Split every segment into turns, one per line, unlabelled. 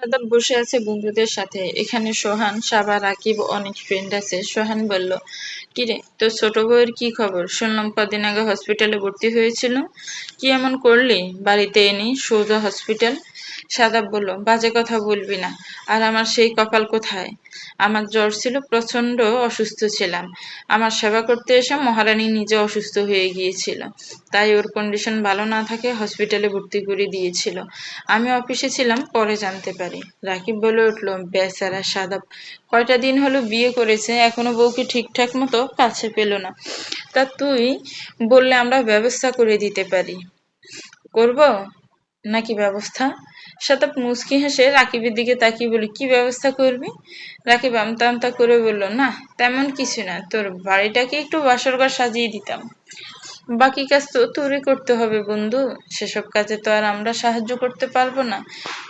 সাদাব বসে আছে বন্ধুদের সাথে। এখানে সোহান, সাবা, রাকিব, অনেক ফ্রেন্ড আছে। সোহান বলল, কিরে, তোর ছোট বউয়ের কি খবর? শুনলাম কদিন আগে হসপিটালে ভর্তি হয়েছিল। কি এমন করলি? বাড়িতে এনে সোজা হসপিটাল সাদাব বলল, বাজে কথা বলবি না। আর আমার সেই কপাল কোথায়? আমার জ্বর ছিল প্রচণ্ড অসুস্থ ছিলাম। আমার সেবা করতে এসে মহারানী নিজে অসুস্থ হয়ে গিয়েছিল। তাই ওর কন্ডিশন ভালো না থাকে হসপিটালে ভর্তি করে দিয়েছিল। আমি অফিসে ছিলাম, পরে জানতে পারি। রাকিব বলে উঠল বেচারা সাদাব কয়টা দিন হলো বিয়ে করেছে, এখনও বউকে ঠিকঠাক মতো কাছে পেল না। তা তুই বললে আমরা ব্যবস্থা করে দিতে পারি। করব? নাকি ব্যবস্থা? শতাব মুচকি হেসে রাকিবের দিকে তাকিয়ে বলি কি ব্যবস্থা করবি? রাকিব আমতা আমতা করে বলল, না, তেমন কিছু না। তোর বাড়িটাকে একটু বাসর ঘর সাজিয়ে দিতাম। বাকি কাজ তো তোরই করতে হবে বন্ধু। সেসব কাজে তো আর আমরা সাহায্য করতে পারব না।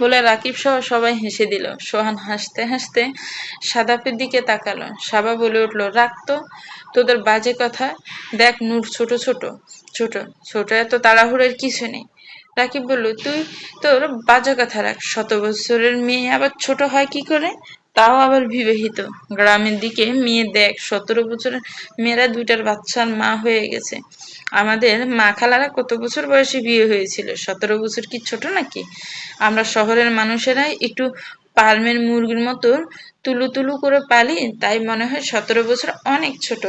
বলে রাকিব সহ সবাই হেসে দিল। সোহান হাসতে হাসতে সাদাপের দিকে তাকালো। সাবা বলে উঠল রাখতো তোদের বাজে কথা। দেখ নূর ছোট ছোট। ছোট ছোট এত তাড়াহুড়োর কিছু নেই। রাকিব বলল, তুই তোর বাজে কথা রাখ। শত বছরের মেয়ে আবার ছোট হয় কি করে? তাও আবার বিবাহিত। গ্রামের দিকে মেয়ে দেখ, সতেরো বছরের মেয়েরা দুইটার বাচ্চার মা হয়ে গেছে। আমাদের মা খালারা কত বছর বয়সে বিয়ে হয়েছিল? সতেরো বছর কি ছোট নাকি? আমরা শহরের মানুষেরা একটু পালমের মুরগির মতো তুলু তুলু করে পালি, তাই মনে হয় সতেরো বছর অনেক ছোট।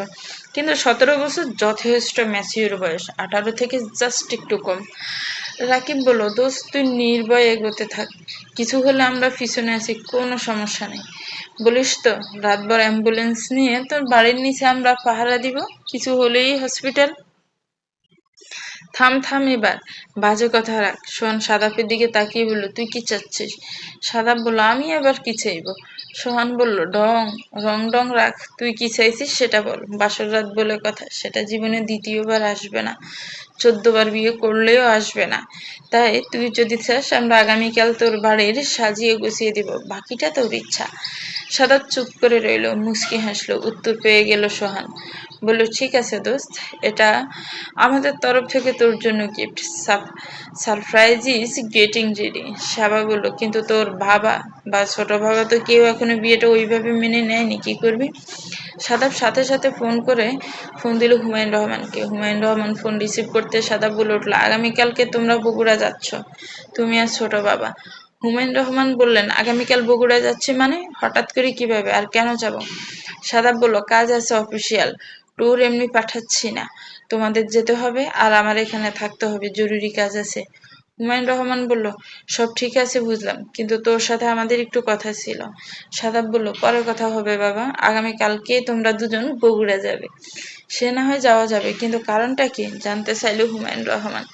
কিন্তু সতেরো বছর যথেষ্ট ম্যাচিউর বয়স, আঠারো থেকে জাস্ট একটু কম। রাকিব বলল, দোস্ত, তুই নির্ভয় এগোতে থাক। কিছু হলে আমরা পিছনে আছি, কোনো সমস্যা নেই। বলিস তো, রাতভর অ্যাম্বুলেন্স নিয়ে তোর বাড়ির নিচে আমরা পাহারা দিব, কিছু হলেই হসপিটাল? থাম থাম এবার, বাজে কথা রাখ। শোন, সাদাপের দিকে তাকিয়ে বলল, তুই কি চাচ্ছিস? সাদাপ বলল, আমি আবার কি চাইব? সোহান বলল, ডং, রং ডং রাখ, তুই কি চাইছিস সেটা বল। বাসর রাত বলে কথা, সেটা জীবনে দ্বিতীয়বার আসবে না। চোদ্দবার বিয়ে করলেও আসবে না। তাই তুই যদি চাস, আমরা আগামীকাল তোর বাড়ির সাজিয়ে গুছিয়ে দিব। বাকিটা তোর ইচ্ছা। সাদা চুপ করে রইল মুসকি হাসলো। উত্তর পেয়ে গেল সোহান। বলল, ঠিক আছে দোস্ত, এটা আমাদের তরফ থেকে তোর জন্য gift surprise is getting ready Saba বলল, কিন্তু তোর বাবা বা ছোট বাবা তো কেউ এখনও বিয়েটা ওইভাবে মেনে নেয়নি, কি করবি? সাদাব সাথে সাথে ফোন করে, ফোন দিল হুমায়ুন রহমানকে। হুমায়ুন রহমান ফোন রিসিভ করতে সাদাব বলে উঠল, আগামীকালকে তোমরা বগুড়া যাচ্ছ, তুমি আর ছোট বাবা। হুমায়ুন রহমান বললেন, আগামীকাল বগুড়া যাচ্ছে মানে? হঠাৎ করে কীভাবে? আর কেন যাব? সাদাব বলল, কাজ আছে অফিসিয়াল ট্যুর এমনি পাঠাচ্ছি না। তোমাদের যেতে হবে আর আমার এখানে থাকতে হবে, জরুরি কাজ আছে। হুমায়ুন রহমান বলল, সব ঠিক আছে বুঝলাম, কিন্তু তোর সাথে আমাদের একটু কথা ছিল। সাদাব বলল, পরে কথা হবে বাবা, আগামী কালকে তোমরা দুজন বগুড়া যাবে। সে না হয় যাওয়া যাবে, কিন্তু কারণটা কি জানতে চাইল হুমায়ুন রহমান।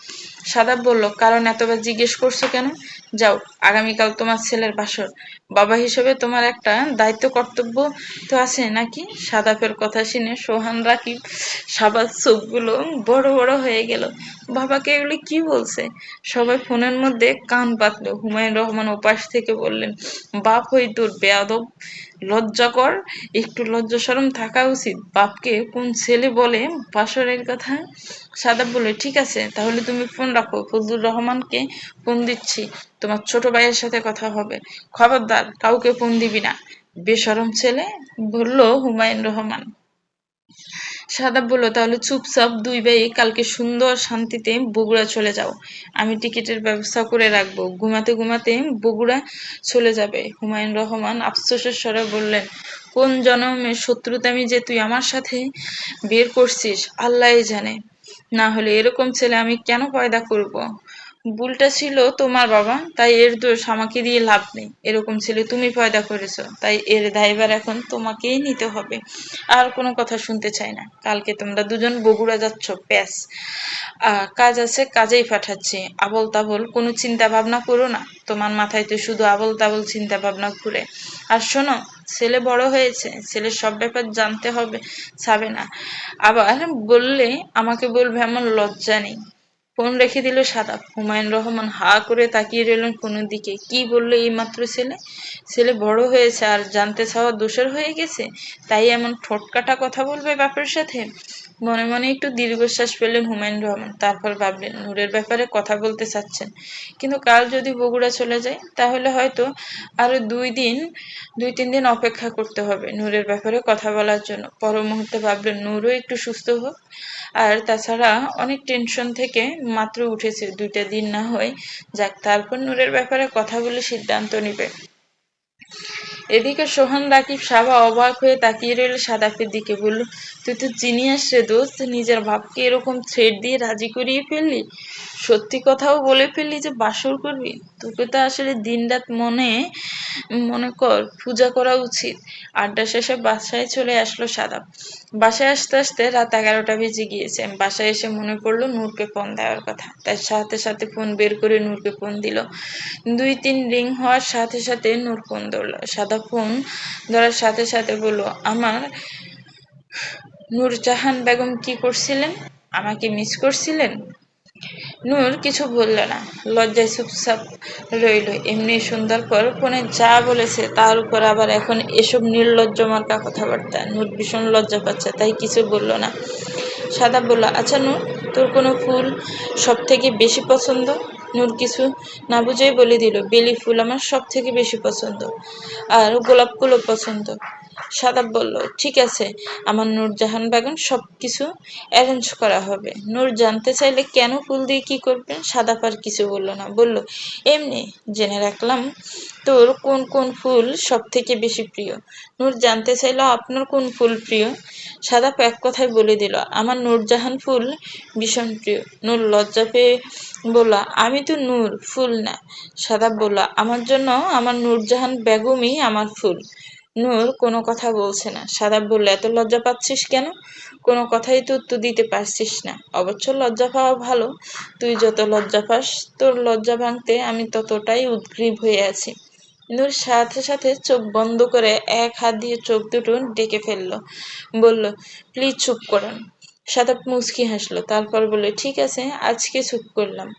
সাদাব বলল, কারণ এতবার জিজ্ঞেস করছ কেন? যাও, আগামীকাল তোমার ছেলের বাসর। বাবা হিসেবে তোমার একটা দায়িত্ব কর্তব্য তো আছে নাকি? সাদাপের কথা শুনে সোহান রাকিব সাবাদ চোখগুলো বড় বড় হয়ে গেল। বাবাকে এগুলি কি বলছে? সবাই ফোনের মধ্যে কান পাতলো হুমায়ুন রহমান উপাস থেকে বললেন, বাপ হই তোর বেয়াদব লজ্জাকর। একটু লজ্জা সরম থাকা উচিত। বাপকে কোন ছেলে বলে বাসরের কথা? সাদাব বলে ঠিক আছে, তাহলে তুমি ফোন রাখো। ফজলুর রহমানকে ফোন দিচ্ছি। তোমার ছোট ভাইয়ের সাথে কথা হবে। খবরদার, কাউকে ফোন দিবি না। বেসরম ছেলে বলল, হুমায়ুন রহমান। সাদাব বলল, তাহলে চুপচাপ দুই ভাই কালকে সুন্দর শান্তিতে বগুড়া চলে যাও। আমি টিকিটের ব্যবস্থা করে রাখব। ঘুমাতে ঘুমাতে বগুড়া চলে যাবে। হুমায়ুন রহমান আফসোসের স্বরে বললেন, কোন জনমের শত্রুতামি যে তুই আমার সাথে বের করছিস আল্লাহ জানে। না হলে এরকম ছেলে আমি কেন পয়দা করব। ভুলটা ছিল তোমার বাবা, তাই এর দোষ আমাকে দিয়ে লাভ নেই। এরকম ছেলে তুমি পয়দা করেছ, তাই এর দায়ভার এখন তোমাকেই নিতে হবে। আর কোনো কথা শুনতে চাই না। কালকে তোমরা দুজন বগুড়া যাচ্ছ প্যাস কাজ আছে, কাজেই পাঠাচ্ছি। আবল তাবল কোনো চিন্তা ভাবনা করো না। তোমার মাথায় তো শুধু আবল তাবল চিন্তা ভাবনা ঘুরে। আর শোনো, ছেলে বড় হয়েছে, ছেলের সব ব্যাপার জানতে হবে ছাবে না। আবার বললে, আমাকে বলবে এমন লজ্জা নেই। ফোন রেখে দিল সাদা। হুমায়ুন রহমান হা করে তাকিয়ে রইলেন কোনো দিকে। কি বলল এই মাত্র ছেলে? ছেলে বড় হয়েছে আর জানতে চাওয়া দোষের হয়ে গেছে? তাই এমন ঠোঁটকাটা কথা বলবে বাপের সাথে? মনে মনে একটু দীর্ঘশ্বাস পেলেন হুমায়ুন রহমান। তারপর ভাবলেন, নূরের ব্যাপারে কথা বলতে চাচ্ছেন। কিন্তু কাল যদি বগুড়া চলে যায়, তাহলে হয়তো আরও দুই দিন, দুই তিন দিন অপেক্ষা করতে হবে নূরের ব্যাপারে কথা বলার জন্য। পর মুহূর্তে ভাবলেন, নূরও একটু সুস্থ হোক। আর তাছাড়া অনেক টেনশন থেকে মাত্র উঠেছে, দুইটা দিন না হয় যাক, তারপর নূরের ব্যাপারে কথা বলে সিদ্ধান্ত নিবে। এদিকে সোহান রাকিব, সাবা অবাক হয়ে তাকিয়ে রইল সাদাফের দিকে। বলল, তুই তো জিনিয়াস রে দোস্ত, নিজের ভাবকে এরকম থ্রেড দিয়ে রাজি করিয়ে ফেললি? সত্যি কথাও বলে ফেললি যে বাসর করবি? তোকে তো আসলে দিনরাত মনে মনে কর, পূজা করা উচিত। আড্ডা শেষে বাসায় চলে আসলো সাদাব। বাসায় আসতে আসতে রাত এগারোটা বেজে গিয়েছে। বাসায় এসে মনে পড়ল নূরকে ফোন দেওয়ার কথা। তাই সাথে সাথে ফোন বের করে নূরকে ফোন দিল। দুই তিন রিং হওয়ার সাথে সাথে নূর ফোন ধরলো। সাদা ফোন ধরার সাথে সাথে বলল, আমার নূরজাহান বেগম কি করছিলেন? আমাকে মিস করছিলেন? নূর কিছু বলল না, লজ্জায় চুপচাপ রইল। এমনি সুন্দর পর ফোনে যা বলেছে তার উপর আবার এখন এসব নির্লজ্জ মার্কা কথাবার্তা। নূর ভীষণ লজ্জা পাচ্ছে, তাই কিছু বলল না। সাদা বলল আচ্ছা নূর, তোর কোনো ফুল সব থেকে বেশি পছন্দ? নূর কিছু না বুঝেই বলে দিল, বেলি ফুল আমার সব থেকে বেশি পছন্দ। আর গোলাপ ফুলও পছন্দ। সাদাব বলল, ঠিক আছে, আমার নূরজাহান বেগম সব কিছু অ্যারেঞ্জ করা হবে। নূর জানতে চাইলে কেন ফুল দিয়ে কি করবেন? সাদাপ আর কিছু বলল না। বলল, এমনি, জেনে রাখলাম তোর কোন কোন ফুল সব থেকে বেশি প্রিয়। নূর জানতে চাইল আপনার কোন ফুল প্রিয়? সাদাপ এক কথায় বলে দিল, আমার নূরজাহান ফুল ভীষণ প্রিয়। নূর লজ্জা পেয়ে বলল, আমি তো নূর, ফুল না। সাদাপ বলল, আমার জন্য আমার নূরজাহান বেগমই আমার ফুল। নূর কোনো কথা বলছে না। সাদাব বলল, এত লজ্জা পাচ্ছিস কেন? কোনো কথাই তো উত্তর দিতে পারছিস না। অবশ্য লজ্জা পাওয়া ভালো। তুই যত লজ্জা পাস, তোর লজ্জা ভাঙতে আমি ততটাই উদ্গ্রীব হয়ে আছি। নূর সাথে সাথে চোখ বন্ধ করে এক হাত দিয়ে চোখ দুটো ডেকে ফেলল। বলল, প্লিজ চুপ করুন। সাদাব মুচকি হাসলো, তারপর বলে ঠিক আছে, আজকে চুপ করলাম,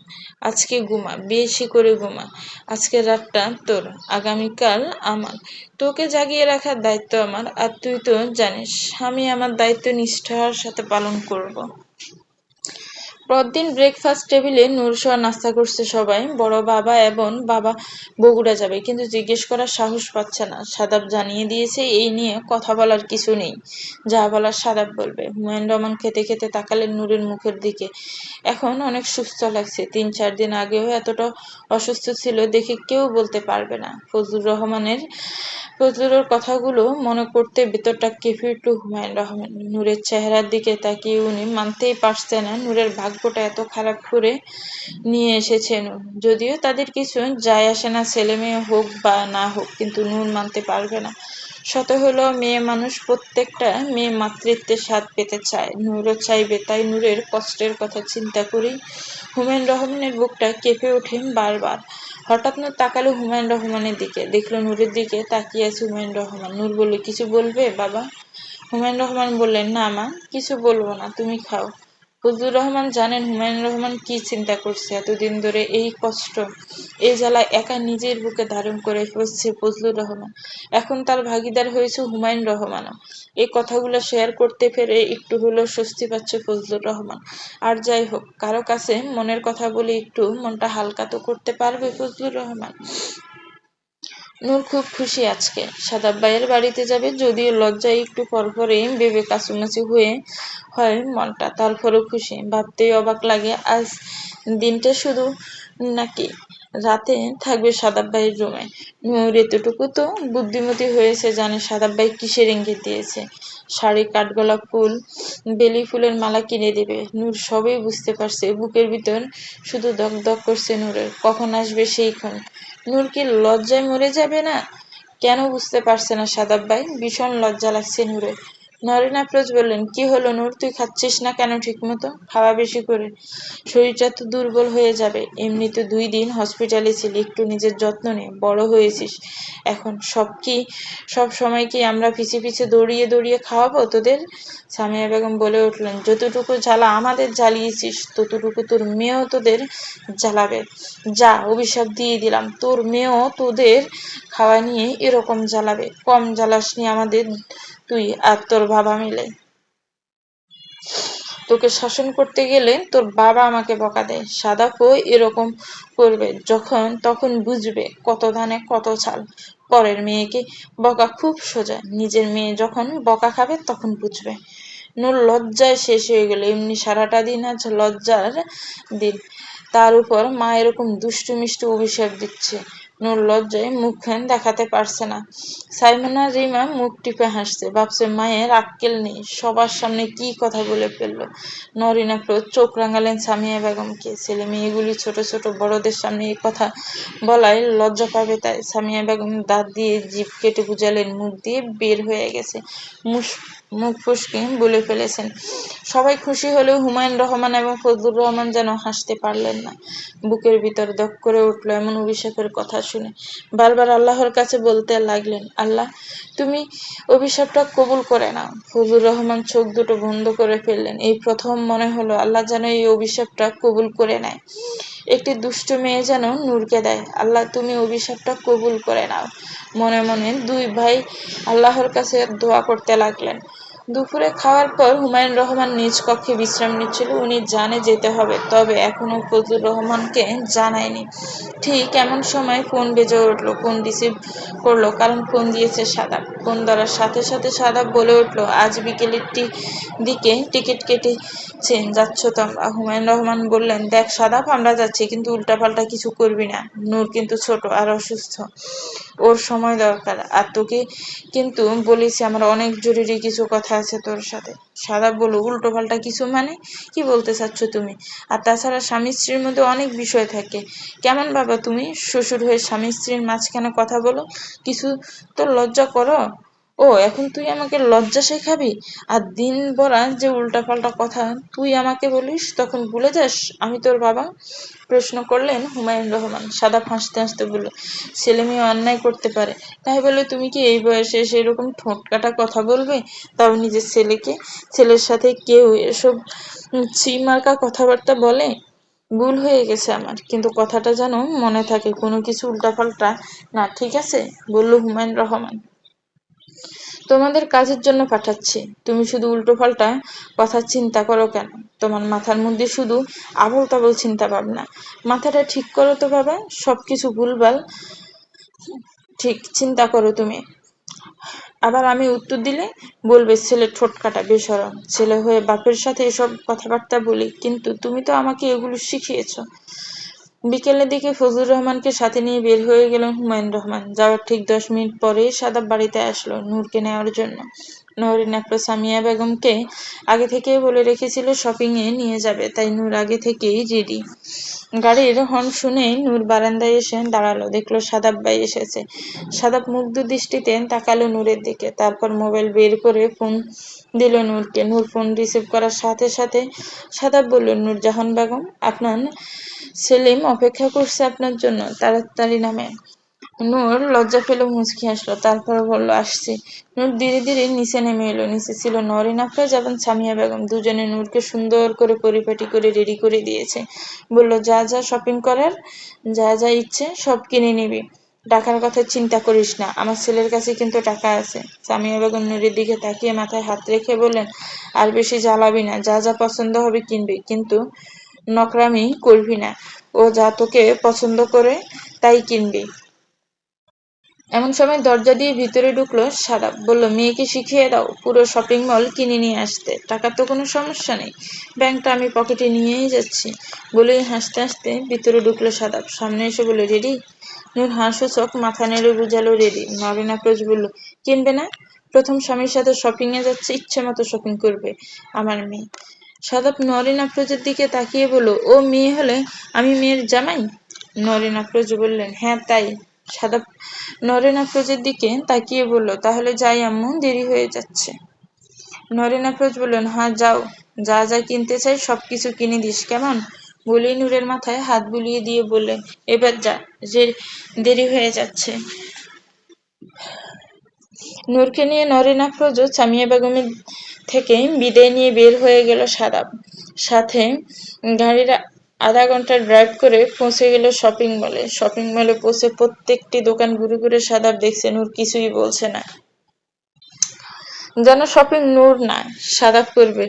আজকে ঘুমা, বেশি করে ঘুমা, আজকে রাতটা তোর, আগামীকাল আমার তোকে জাগিয়ে রাখার দায়িত্ব আমার, আর তুই তো জানিস, আমি আমার দায়িত্ব নিষ্ঠার সাথে পালন করব। পরদিন ব্রেকফাস্ট টেবিলে নূরসহ নাস্তা করছে সবাই। বড় বাবা এবং বাবা বগুড়া যাবে। কিন্তু জিজ্ঞেস করার সাহস পাচ্ছে না। সাদাব জানিয়ে দিয়েছে, এই নিয়ে কথা বলার কিছু নেই। যা বলার সাদাব বলবে। হুমায়ুন রহমান খেতে খেতে তাকালেন নূরের মুখের দিকে। এখন অনেক সুস্থ লাগছে। তিন চার দিন আগেও এতটা অসুস্থ ছিল দেখে কেউ বলতে পারবে না। ফজলুর রহমানের, ফজলুরের কথাগুলো মনে করতে ভেতরটা কেঁপে উঠল হুমায়ুন রহমান। নূরের চেহারার দিকে তাকিয়ে উনি মানতেই পারছে না। নূরের ভাগ্যটা এত খারাপ করে নিয়ে এসেছেন। যদিও তাদের কিছু যায় আসে না, ছেলে মেয়ে হোক বা না হোক, কিন্তু নূর মানতে পারবে না। শত হলো, মেয়ে মানুষ প্রত্যেকটা মেয়ে মাতৃত্বের স্বাদ পেতে চায়। নূরও চাইবে, তাই নূরের কষ্টের কথা চিন্তা করেই হুমায়ুন রহমানের বুকটা কেঁপে ওঠে বারবার। হঠাৎ নূর তাকালো হুমায়ুন রহমানের দিকে, দেখল নূরের দিকে তাকিয়ে আছে হুমায়ুন রহমান। নূর বলল, কিছু বলবে বাবা? হুমায়ুন রহমান বললেন, না মা, কিছু বলব না, তুমি খাও। ফজলুর রহমান জানেন হুমায়ুন রহমান কি চিন্তা করছে এতদিন ধরে এই কষ্ট, এই জ্বালা একা নিজের বুকে ধারণ করে বসছে ফজলুর রহমান। এখন তার ভাগিদার হয়েছে হুমায়ুন রহমানও। এই কথাগুলো শেয়ার করতে পেরে একটু হলেও স্বস্তি পাচ্ছে ফজলুর রহমান। আর যাই হোক, কারও কাছে মনের কথা বলে একটু মনটা হালকা তো করতে পারবে ফজলুর রহমান। নূর খুব খুশি আজকে। সাদাব ভাইয়ের বাড়িতে যাবে যদিও লজ্জায় একটু পরপরে ভেবে কাছুমাছি হয়ে হয় মনটা, তারপরও খুশি। ভাবতেই অবাক লাগে, আজ দিনটা শুধু নাকি রাতে থাকবে সাদাব ভাইয়ের রুমে। নূর এতটুকু তো বুদ্ধিমতী হয়েছে, জানে সাদাব ভাই কিসের ইঙ্গিত দিয়েছে। শাড়ি, কাঠগোলা, ফুল, বেলি ফুলের মালা কিনে দেবে। নূর সবই বুঝতে পারছে, বুকের ভিতর শুধু দক দক করছে নূরের। কখন আসবে সেইক্ষণ? নূর কি লজ্জায় মরে যাবে না? কেন বুঝতে পারছে না সাদাব ভাই? ভীষণ লজ্জা লাগছে নূরের। নরেন আফরোজ বললেন, কি হলো নূর? তুই খাচ্ছিস না কেন ঠিক মতো খাওয়া বেশি করে। শরীরটা তো দুর্বল হয়ে যাবে। এমনিতে দুই দিন হসপিটালে ছিলি, একটু নিজের যত্ন নে, বড় হয়েছিস। এখন সব কি, সব সময় কি আমরা পিছে পিছে দৌড়িয়ে দৌড়িয়ে খাওয়াবো তোদের? সামিয়া বেগম বলে উঠলেন, যতটুকু জ্বালা আমাদের জ্বালিয়েছিস, ততটুকু তোর মেয়েও তোদের জ্বালাবে। যা, অভিশাপ দিয়ে দিলাম। তোর মেয়েও তোদের খাওয়া নিয়ে এরকম জ্বালাবে। কম জ্বালাস নি আমাদের তুই আর তোর বাবা মিলে। তোকে শাসন করতে গেলে তোর বাবা আমাকে বকা দেয়। সাদাফও এরকম করবে যখন, তখন বুঝবে কত ধানে কত চাল পরের মেয়েকে বকা খুব সোজা। নিজের মেয়ে যখন বকা খাবে তখন বুঝবে। নূর লজ্জায় শেষ হয়ে গেল। এমনি সারাটা দিন আজ লজ্জার দিন। তার উপর মা এরকম দুষ্টু মিষ্টি অভিশাপ দিচ্ছে। নূর লজ্জায় মুখখান দেখাতে পারছে না। সাইমনা রিমা মুখ টিপে হাসছে। ভাবছে, মায়ের আক্কেল নেই। সবার সামনে কি কথা বলে ফেলল? নরিনা ক্রোধ চোখ রাঙালেন সামিয়া বেগমকে। ছেলে মেয়েগুলি ছোট ছোট বড়দের সামনে এই কথা বলায় লজ্জা পাবে তাই সামিয়া বেগম দাঁত দিয়ে জিভ কেটে বুঝালেন মুখ দিয়ে বের হয়ে গেছে। মুশ মুখ ফুসকে বলে ফেলেছেন। সবাই খুশি হলেও হুমায়ুন রহমান এবং ফজলুর রহমান যেন হাসতে পারলেন না। বুকের ভিতর দক করে উঠল এমন অভিশাপের কথা শুনে। বারবার আল্লাহর কাছে বলতে লাগলেন, আল্লাহ, তুমি অভিশাপটা কবুল করে নাও। ফজলুর রহমান চোখ দুটো বন্ধ করে ফেললেন। এই প্রথম মনে হলো, আল্লাহ যেন এই অভিশাপটা কবুল করে নেয়। একটি দুষ্ট মেয়ে যেন নূরকে দেয়। আল্লাহ, তুমি অভিশাপটা কবুল করে নাও। মনে মনে দুই ভাই আল্লাহর কাছে দোয়া করতে লাগলেন। দুপুরে খাওয়ার পর হুমায়ুন রহমান নিজ কক্ষে বিশ্রাম নিচ্ছিল। উনি জানে যেতে হবে, তবে এখনও ফজলুর রহমানকে জানায়নি। ঠিক এমন সময় ফোন বেজে উঠল, ফোন রিসিভ করল, কারণ ফোন দিয়েছে সাদাব ফোন ধরার সাথে সাথে সাদাব বলে উঠল, আজ বিকেলের দিকে টিকিট কেটেছেন যাচ্ছ তোমরা? হুমায়ুন রহমান বললেন, দেখ সাদাব আমরা যাচ্ছি, কিন্তু উল্টাপাল্টা কিছু করবি না। নূর কিন্তু ছোট আর অসুস্থ। ওর সময় দরকার। আর তোকে কিন্তু বলেছি, আমার অনেক জরুরি কিছু কথা আছে তোর সাথে? সাদা বলো, উল্টো পাল্টা কিছু মানে? কি বলতে চাচ্ছ তুমি? আর তাছাড়া স্বামী স্ত্রীর মধ্যে অনেক বিষয় থাকে। কেমন বাবা তুমি? শ্বশুর হয়ে স্বামী স্ত্রীর মাঝখানে কথা বলো। কিছু তো লজ্জা করো? ও, এখন তুই আমাকে লজ্জা শেখাবি? আর দিন ভরা যে উল্টাপাল্টা কথা তুই আমাকে বলিস, তখন ভুলে যাস? আমি তোর বাবা প্রশ্ন করলেন হুমায়ুন রহমান, সাদা ফাঁসতে হাসতে বলল, ছেলে মেয়ে অন্যায় করতে পারে। তাই বলে তুমি কি এই বয়সে সেরকম ঠোঁট কাটা কথা বলবে? তাও নিজের ছেলেকে? ছেলের সাথে কেউ এসব মার্কা কথাবার্তা বলে? ভুল হয়ে গেছে আমার। কিন্তু কথাটা যেন মনে থাকে, কোনো কিছু উল্টাপাল্টা না, ঠিক আছে? বলল হুমায়ুন রহমান। তোমাদের কাজের জন্য পাঠাচ্ছি। তুমি শুধু উল্টো পাল্টা কথা চিন্তা করো কেন? তোমার মাথার মধ্যে শুধু আবল তাবল চিন্তা ভাবনা। মাথাটা ঠিক করো তো বাবা, সবকিছু ভুলভাল ঠিক চিন্তা করো তুমি। আবার আমি উত্তর দিলে, বলবে, ছেলে ঠোঁট কাটা বেসরম। ছেলে হয়ে বাপের সাথে এসব কথাবার্তা বলি, কিন্তু তুমি তো আমাকে এগুলো শিখিয়েছ। বিকেলের দিকে ফজলুর রহমানকে সাথে নিয়ে বের হয়ে গেলেন হুমায়ুন রহমান। যাওয়ার ঠিক দশ মিনিট পরে সাদাব বাড়িতে আসলো নূরকে নেওয়ার জন্য। নূরিন একটা সামিয়া বেগমকে আগে থেকে বলে রেখেছিল শপিং এ নিয়ে যাবে, তাই নূর আগে থেকেই রেডি গাড়ির হর্ন শুনে নূর বারান্দায় এসে দাঁড়াল, দেখল সাদাব ভাই এসেছে। সাদাব মুগ্ধ দৃষ্টিতে তাকালো নূরের দিকে, তারপর মোবাইল বের করে ফোন দিল নূরকে। নূর ফোন রিসিভ করার সাথে সাথে সাদাব বলল, নূর জাহান বেগম, আপনার সেলিম অপেক্ষা করছে আপনার জন্য তাড়াতাড়ি নামে। নূর লজ্জা পেল, মুচকি আসলো তারপরে বলল, আসছি। নূর ধীরে ধীরে নিচে নেমে এলো, নিচে ছিল নরিন আফরাজ এবং সামিয়া বেগম। দুজনে নূরকে সুন্দর করে পরিপাটি করে রেডি করে দিয়েছে। বলল, যা যা শপিং করার, যা যা ইচ্ছে সব কিনে নিবি। টাকার কথা চিন্তা করিস না, আমার ছেলের কাছে কিন্তু টাকা আছে। সামিয়া বেগম নুরের দিকে তাকিয়ে মাথায় হাত রেখে বললেন, আর বেশি জ্বালাবি না, যা যা পছন্দ হবে কিনবি। কিন্তু নকরামি করবি না। ও যা তোকে পছন্দ করে তাই কিনবি। এমন সময় দরজা দিয়ে ভিতরে ঢুকলো সাদাব বলল, মেয়েকে শিখিয়ে দাও, পুরো শপিং মল কিনে নিয়ে আসতে। টাকার তো কোনো সমস্যা নেই। ব্যাংকটা আমি পকেটে নিয়েই যাচ্ছি। বলেই হাসতে হাসতে ভিতরে ঢুকলো সাদাব সামনে এসে বলল, রেডি? নূর হাসু চোখ মাথা নেড়ে বুঝালো, রেডি। নরেন আফরোজ বলল, কিনবে না? প্রথম স্বামীর সাথে শপিং এ যাচ্ছে ইচ্ছে মতো শপিং করবে আমার মেয়ে। সাদাব নরেন আফরোজের দিকে তাকিয়ে বলল, ও মেয়ে হলে আমি মেয়ের জামাই? নরেন আফরোজ বললেন হ্যাঁ তাই। সাদা নরেন আফরোজের দিকে তাকিয়ে বলল, তাহলে যাই আম্মু, দেরি হয়ে যাচ্ছে। নরেন আফরোজ বললেন হ্যাঁ যাও। যা যা কিনতে চাই সব কিছু কিনে দিস, কেমন? বলেই নূরের মাথায় হাত বুলিয়ে দিয়ে বললেন, এবার যা, যে দেরি হয়ে যাচ্ছে। নূরকে নিয়ে নরেন আফরোজ ও সামিয়া বেগমের থেকে বিদায় নিয়ে বের হয়ে গেল সাদাব সাথে গাড়ির আধা ঘণ্টা ড্রাইভ করে পৌঁছে গেল শপিং মলে শপিং মলে পৌঁছে প্রত্যেকটি দোকান ঘুরে ঘুরে সাদাব দেখছে, নূর কিছুই বলছে না। যেন শপিং নূর না সাদাব করবে।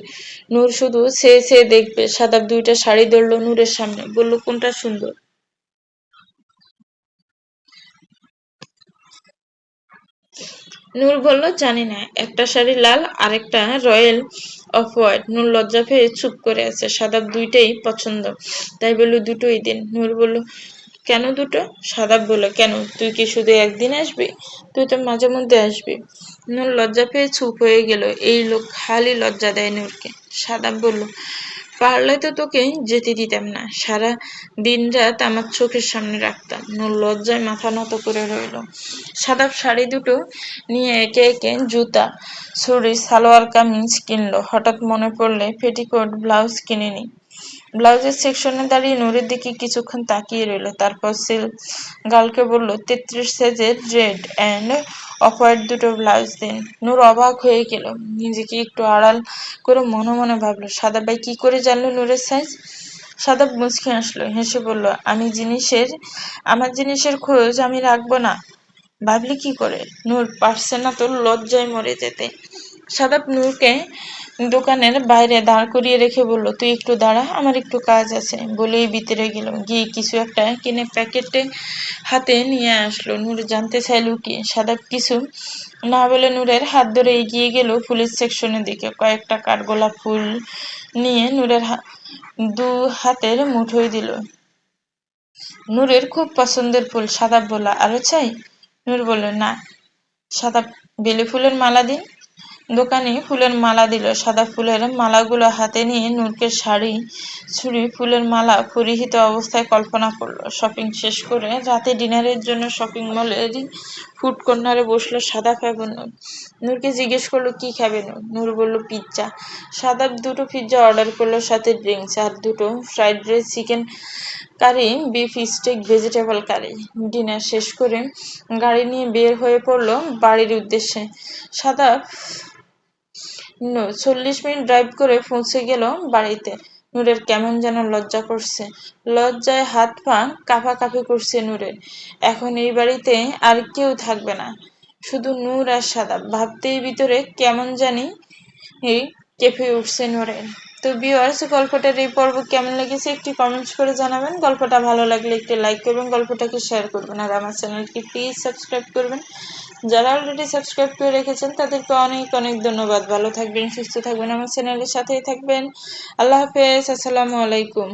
নূর শুধু সে সে দেখবে সাদাব দুইটা শাড়ি ধরলো নূরের সামনে। বলল, কোনটা সুন্দর? নূর বলল, জানি না, একটা শাড়ি লাল, আরেকটা রয়্যাল অফ হোয়াইট। নূর লজ্জা পেয়ে চুপ করে আছে সাদাব দুইটাই পছন্দ। তাই বলল, দুটোই দিন। নূর বলল, কেন দুটো? সাদাব বলল, কেন? তুই কি শুধু একদিন আসবি? তুই তো মাঝে মধ্যে আসবি। নূর লজ্জা পেয়ে চুপ হয়ে গেল। এই লোক খালি লজ্জা দেয় নূরকে। সাদাব বলল পারলে তো তোকে যেতে দিতাম না। সারা দিন রাত আমার চোখের সামনে রাখতাম। নূর লজ্জায় মাথা নত করে রইল। সাদা শাড়ি দুটো নিয়ে একে একে জুতা, ছুরি, সালোয়ার, কামিজ কিনলো। হঠাৎ মনে পড়লে পেটিকোট, ব্লাউজ কিনে নি ব্লাউজের সেকশনে দাঁড়িয়ে নূরের দিকে কিছুক্ষণ তাকিয়ে রইল। তারপর সিল গার্লকে বলল, তেত্রিশ সাইজের রেড অ্যান্ড অফার্ড দুটো ব্লাউজ দিন। নূর অবাক হয়ে গেল। নিজেকে একটু আড়াল করে মনে মনে ভাবলো, সাদা ভাই কি করে জানলো নূরের সাইজ সাদা মুচকে আসলো হেসে বলল, আমি জিনিসের, আমার জিনিসের খোঁজ আমি রাখব না। ভাবলি কি করে? নূর, পারছে না তো লজ্জায় মরে যেতে। সাদা নূরকে দোকানের বাইরে দাঁড় করিয়ে রেখে বলল, তুই একটু দাঁড়া, আমার একটু কাজ আছে। বলেই ভিতরে গেল। গিয়ে কিছু একটা কিনে প্যাকেটে হাতে নিয়ে আসলো। নূর জানতে চাইলো কি? সাদা কিছু না বলে নূরের হাত ধরে এগিয়ে গেল ফুলের সেকশনের দিকে। কয়েকটা কাঠগোলাপ ফুল নিয়ে নূরের দু হাতের মুঠোয় দিল। নূরের খুব পছন্দের ফুল সাদাব বলল আরও চাই? নূর বলল, না, সাদা বেলি ফুলের মালা দিন। দোকানে ফুলের মালা দিল। সাদা ফুলের মালাগুলো হাতে নিয়ে নূরকে শাড়ি, ছুরি, ফুলের মালা পরিহিত অবস্থায় কল্পনা করল। শপিং শেষ করে রাতে ডিনারের জন্য শপিং মলের ফুড কর্নারে বসল সাদা খাবে নূর নূরকে জিজ্ঞেস করল, কি খাবে নূর? নূর বলল, পিৎজা। সাদা দুটো পিৎজা অর্ডার করল, সাথে ড্রিঙ্কস আর দুটো fried rice, chicken curry, beef, steak, vegetable curry. Dinner শেষ করে গাড়ি নিয়ে বের হয়ে পড়ল বাড়ির উদ্দেশ্যে। সাদা চল্লিশ মিনিট ড্রাইভ করে পৌঁছে গেল বাড়িতে। নূরের কেমন যেন লজ্জা করছে। লজ্জায় হাত পা কাঁপাকাঁপি করছে নূরের। এখন এই বাড়িতে আর কেউ থাকবে না। শুধু নূর আর সাদা। ভাবতেই ভিতরে কেমন জানি কেঁপে উঠছে নূরের। তো ভিউয়ার্স গল্পটার এই পর্ব কেমন লেগেছে একটি কমেন্টস করে জানাবেন। গল্পটা ভালো লাগলে একটি লাইক করবেন, গল্পটাকে শেয়ার করবেন। আর আমার চ্যানেলটি প্লিজ সাবস্ক্রাইব করবেন। যারা অলরেডি সাবস্ক্রাইব করে রেখেছেন, তাদেরকে অনেক অনেক ধন্যবাদ। ভালো থাকবেন, সুস্থ থাকবেন, আমার চ্যানেলের সাথেই থাকবেন। আল্লাহ হাফেজ, আসসালামু আলাইকুম।